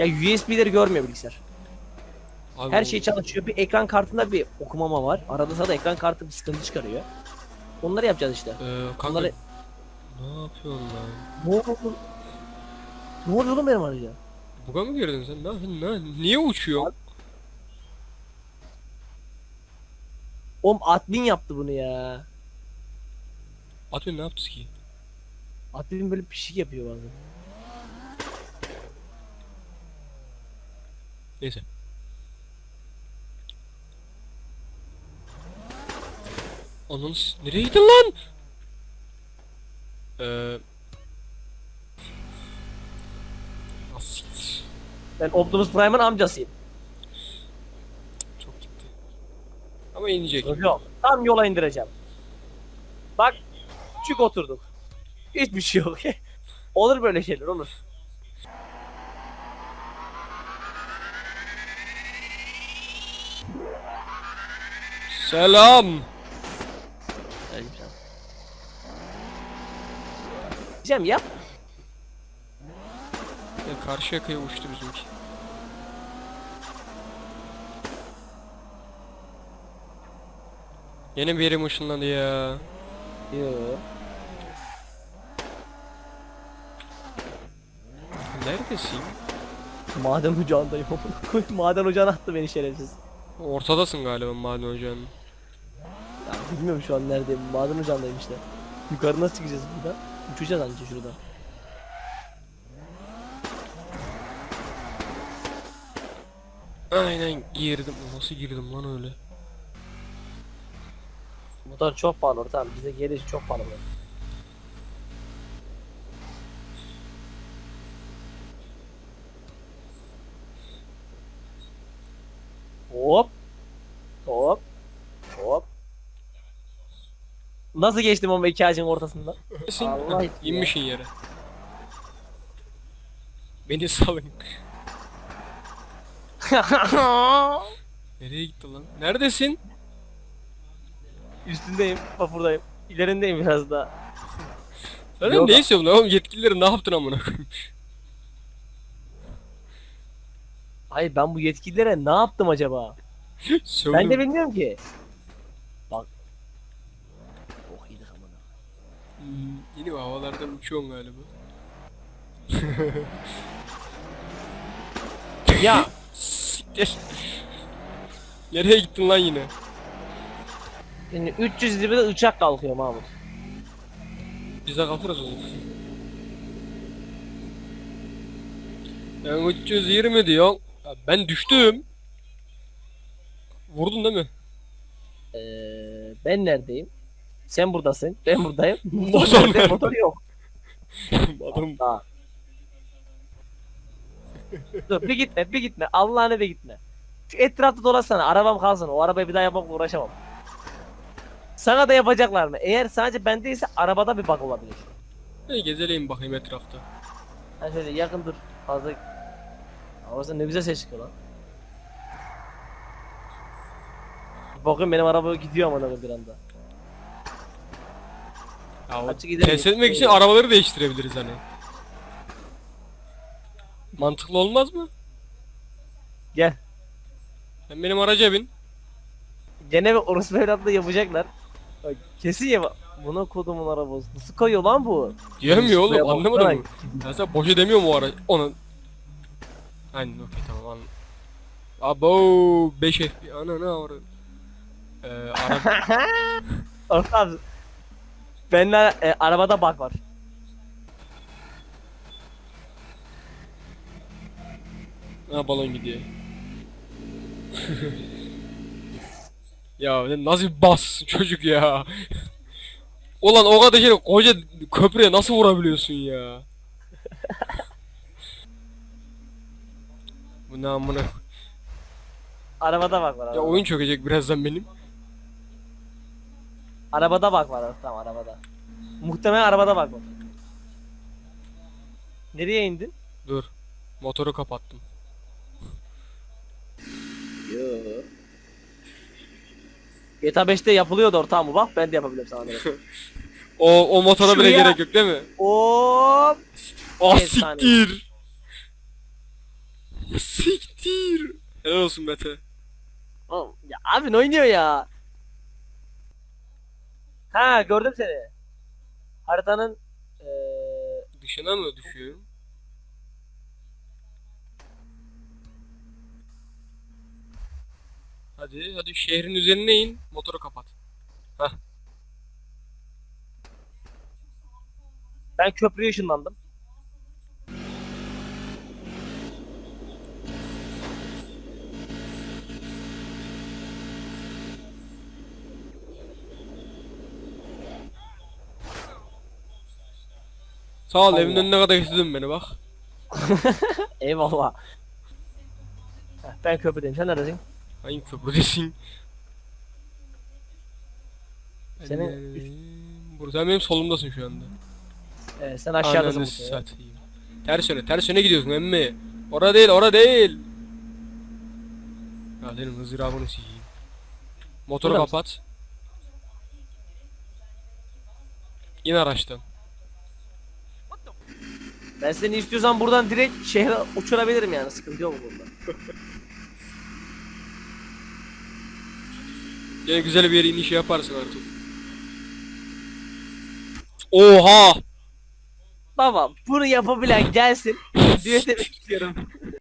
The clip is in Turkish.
Ya USB'leri görmüyor bilgisayar. Abi Her şey çalışıyor. Bir ekran kartında bir okumama var. Arada sırada ekran kartı bir sıkıntı çıkarıyor. Onları yapacağız işte. Ee, kanka Onları... ne yapıyorsun lan? Ne oldu? Ne oluyor oğlum benim araca? Buga mı girdin sen? Ne, ne, niye uçuyorsun? Oğlum admin yaptı bunu ya. Atın ne yaptı ki? Admin böyle pişik yapıyor bazen. Neyse. S- nereye gittin lan? Asit. Ben Optimus Prime'ın amcasıyım. Çok gitti. Ama inecek. Yok. Tam yola indireceğim. Bak. Çık oturduk. Hiçbir şey yok. olur böyle şeyler olur. Selam. Diyeceğim yap. Ya karşı yakaya uçtu bizimki. Yine bir yerim ışınlandı ya. Yo. Neredesin? Maden ocağındayım. Maden ocağına attı beni şerefsiz. Ortadasın galiba maden ocağının. Bilmiyorum şu an neredeyim. Maden ocağındayım işte. Yukarı nasıl çıkacağız buradan? Uçacağız anca şuradan. Aynen girdim. Nasıl girdim lan öyle? Motor çok pahalı ortam. Bize geliş çok pahalı. Hop. Hop. Hop. Nasıl geçtim o iki ağacın? Neredesin? Allah. İnmişin yere. Beni salın. Nereye gitti lan? Neredesin? Üstündeyim, buradayım. İlerindeyim biraz daha. Sen Yok. ne istiyorsun lan oğlum? Yetkilileri ne yaptın amına koyayım? Hayır ben bu yetkililere ne yaptım acaba? Sövdüm. Ben de bilmiyorum ki. Bak. Oh yedik amına. Hmm, Yine havalarda uçuyorsun galiba. Ya Siktir. Nereye gittin lan yine? şimdi 300 lirada uçak kalkıyor Mahmut. Biz de kalkarız o zaman. Ben 320 diyor. Ya ben düştüm. Vurdun değil mi? Ee, ben neredeyim? Sen buradasın. Ben buradayım. Motor nerede? Motor yok. Adam Daha. Dur bir gitme bir gitme. Allah'ına bir gitme. Şu etrafta dolaşsana. Arabam kalsın. O arabayı bir daha yapmakla uğraşamam. Sana da yapacaklar mı? Eğer sadece bendeyse arabada bir bug olabilir. Hey, gezeleyim bakayım etrafta. Ha şöyle yakın dur. Fazla... Orası ne güzel ses çıkıyor lan. Bakın benim araba gidiyor koyayım bir anda. Ya o için arabaları değiştirebiliriz hani. Mantıklı olmaz mı? Gel. Sen benim araca bin. Gene bir orospu evlatlığı yapacaklar. Bak, kesin yap. Buna kodumun arabası. Nasıl koyuyor lan bu? Diyemiyor oğlum anlamadım baksana. mı? Ya sen boşa demiyor mu o araç? Onu... Aynen okey tamam anladım. Abo 5 F ana ne var? Ee, ara... Ortam. Benle e, arabada bug var. ha balon gidiyor. ya ne- nasıl bir bas çocuk ya. Ulan o kadar şey koca köprüye nasıl vurabiliyorsun ya? Bu ne amına? Arabada bug var. Ya Arabada, oyun çökecek birazdan benim. Arabada bug var. Tamam arabada. Muhtemelen arabada bug var. Nereye indin? Dur. Motoru kapattım. Yo. GTA 5'te yapılıyordu ortam mı? Bak ben de yapabilirim sana. O o motora bile Şuraya- gerek yok değil mi? Hop. Ah Efsane. siktir. Siktir. Helal olsun Mete. Oğlum, ya abin oynuyor ya. Ha gördüm seni. Haritanın eee Dışına mı düşüyorum? Hadi hadi şehrin üzerine in. Motoru kapat. ben köprüye ışınlandım. Sağ ol Allah. evin önüne kadar getirdin beni bak. Eyvallah. Heh, Ben köprüdeyim. Sen neredesin? Hangi köprüdesin? Senin- Burada sen benim solumdasın şu anda. Ee, sen aşağıdasın. Ananı muhtemelen. satayım. Ters yöne, ters yöne gidiyorsun emmi. Ora değil, ora değil. Ya senin hızırabını sikeyim. Motoru Burada mısın? kapat. İn araçtan. Ben seni istiyorsan buradan direkt şehre uçurabilirim yani. Sıkıntı yok bunda. Gene güzel bir yere iniş yaparsın artık. Oha! Baba bunu yapabilen gelsin. Düete bekliyorum.